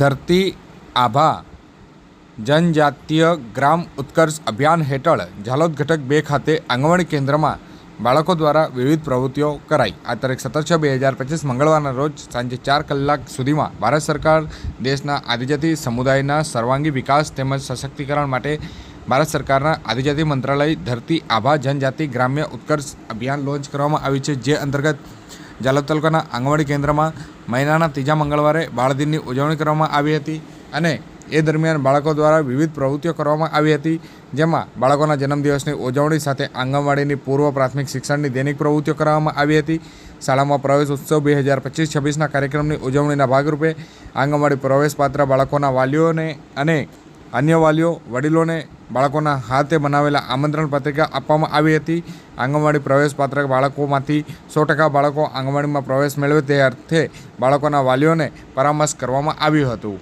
ધરતી આભા જનજાતીય ગ્રામ ઉત્કર્ષ અભિયાન હેઠળ ઝાલોદ ઘટક બે ખાતે આંગણવાડી કેન્દ્રમાં બાળકો દ્વારા વિવિધ પ્રવૃત્તિઓ કરાઈ. આ તારીખ સત્તર છ બે હજાર પચીસ મંગળવારના રોજ સાંજે ચાર કલાક સુધીમાં ભારત સરકાર દેશના આદિજાતિ સમુદાયના સર્વાંગી વિકાસ તેમજ સશક્તિકરણ માટે ભારત સરકારના આદિજાતિ મંત્રાલય ધરતી આભા જનજાતિ ગ્રામ્ય ઉત્કર્ષ અભિયાન લોન્ચ કરવામાં આવ્યું છે, જે અંતર્ગત જાલોદ તાલુકાના આંગણવાડી કેન્દ્રમાં મહિનાના ત્રીજા મંગળવારે બાળદિનની ઉજવણી કરવામાં આવી હતી અને એ દરમિયાન બાળકો દ્વારા વિવિધ પ્રવૃત્તિઓ કરવામાં આવી હતી, જેમાં બાળકોના જન્મદિવસની ઉજવણી સાથે આંગણવાડીની પૂર્વ પ્રાથમિક શિક્ષણની દૈનિક પ્રવૃત્તિઓ કરવામાં આવી હતી. શાળામાં પ્રવેશ ઉત્સવ બે હજાર પચીસ છવ્વીસના કાર્યક્રમની ઉજવણીના ભાગરૂપે આંગણવાડી પ્રવેશપાત્ર બાળકોના વાલીઓને અને અન્ય વાલીઓ, વડીલોને બાળકોના હાથે બનાવેલા આમંત્રણ પત્રિકા આપવામાં આવી હતી. આંગણવાડી પ્રવેશપાત્ર બાળકોમાંથી સો ટકા બાળકો આંગણવાડીમાં પ્રવેશ મેળવે તે અર્થે બાળકોના વાલીઓને પરામર્શ કરવામાં આવ્યું હતું.